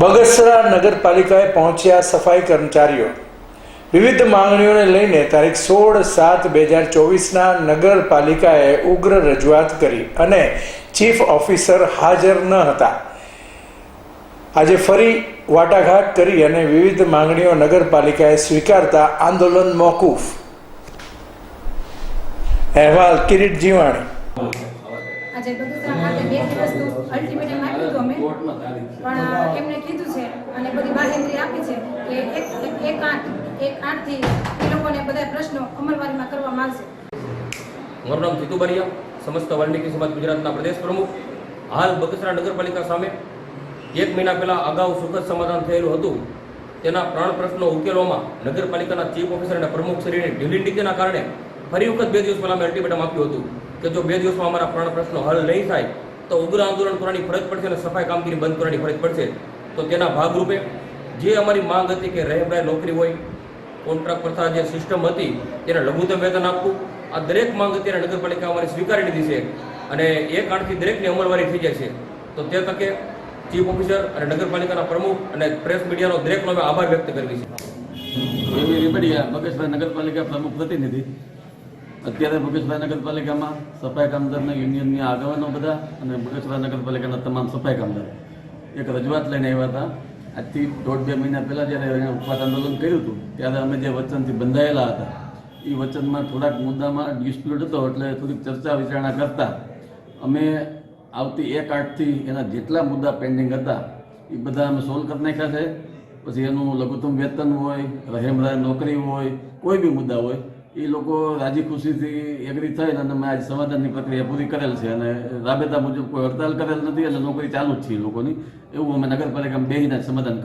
બગસરા નગરપાલિકાએ પહોંચ્યા સફાઈ કર્મચારીઓ. વિવિધ માંગણીઓને લઈને તારીખ સોળ સાત બે હજાર ચોવીસના નગરપાલિકાએ ઉગ્ર રજૂઆત કરી અને ચીફ ઓફિસર હાજર ન હતા. આજે ફરી વાટાઘાટ કરી અને વિવિધ માંગણીઓ નગરપાલિકાએ સ્વીકારતા આંદોલન મોકૂફ. અહેવાલ કિરીટ જીવાણી. આજે બગસરા ખાતે બે દિવસનું અલ્ટિમેટમ આપ્યું હતું અમે. પણ એમને કીધું છે અને બધી બાહેંધરી આપી છે કે એક એક- એક આઠ એક આઠથી એ લોકોને બધા પ્રશ્નો અમલવારીમાં કરવામાં આવશે. મારું નામ જીતુ બરિયા સમસ્ત વાલ્મીકી સમાજ ગુજરાતના પ્રદેશ પ્રમુખ. હાલ બગસરા નગરપાલિકા સામે એક મહિના પહેલા અગાઉ સુખદ સમાધાન થયેલું હતું. તેના પ્રાણ પ્રશ્નો ઉકેલવામાં નગરપાલિકાના ચીફ ઓફિસર અને પ્રમુખ શ્રીની ઢીલી કારણે ફરી વખત બે દિવસ પહેલાં અમે અલ્ટિમેટમ આપ્યું હતું કે જો બે દિવસમાં અમારા પ્રાણ પ્રશ્નો હલ નહીં થાય, તો ઉગ્ર આંદોલન કરવાની ફરજ પડશે અને સફાઈ કામગીરી બંધ કરવાની ફરજ પડશે. તો તેના ભાગરૂપે જે અમારી માંગ હતી કે રહેબરાય નોકરી હોય, કોન્ટ્રાક્ટ પ્રથા જે સિસ્ટમ હતી, તેને લઘુત્તમ વેતન આપવું, આ દરેક માંગ અત્યારે નગરપાલિકા અમારી સ્વીકારી લીધી છે અને એક આઠથી દરેકની અમલવારી થઈ જાય છે. તો તે તકે ચીફ ઓફિસર અને નગરપાલિકાના પ્રમુખ અને પ્રેસ મીડિયાનો દરેકનો અમે આભાર વ્યક્ત કરીએ છે એવી રીબડિયા મગેશભાઈ નગરપાલિકા પ્રમુખ પ્રતિનિધિ અત્યારે બગસભાઈ નગરપાલિકામાં સફાઈ કામદારના યુનિયનની આગેવાનો બધા અને બગસભાઈ નગરપાલિકાના તમામ સફાઈ કામદાર. એક રજૂઆત લઈને આવ્યા હતા. આજથી દોઢ બે મહિના પહેલાં જ્યારે અહીંયા ઉપવાસ આંદોલન કર્યું હતું, ત્યારે અમે જે વચનથી બંધાયેલા હતા, એ વચનમાં થોડાક મુદ્દામાં ડિસ્પ્યુટ હતો, એટલે થોડીક ચર્ચા વિચારણા કરતા અમે આવતી એક આઠથી એના જેટલા મુદ્દા પેન્ડિંગ હતા, એ બધા અમે સોલ્વ કરી નાખ્યા છે. પછી એનું લઘુત્તમ વેતન હોય રહેમદાર નોકરી હોય, કોઈ બી મુદ્દા હોય એ લોકો રાજી ખુશીથી એગ્રી થઈને અને મેં આજ સમાધાનની પ્રક્રિયા પૂરી કરેલ છે અને રાબેતા મુજબ કોઈ હડતાલ કરેલ નથી અને નોકરી ચાલુ જ છે લોકોની. એવું અમે નગરપાલિકામાં બેહીને સમાધાન કરેલ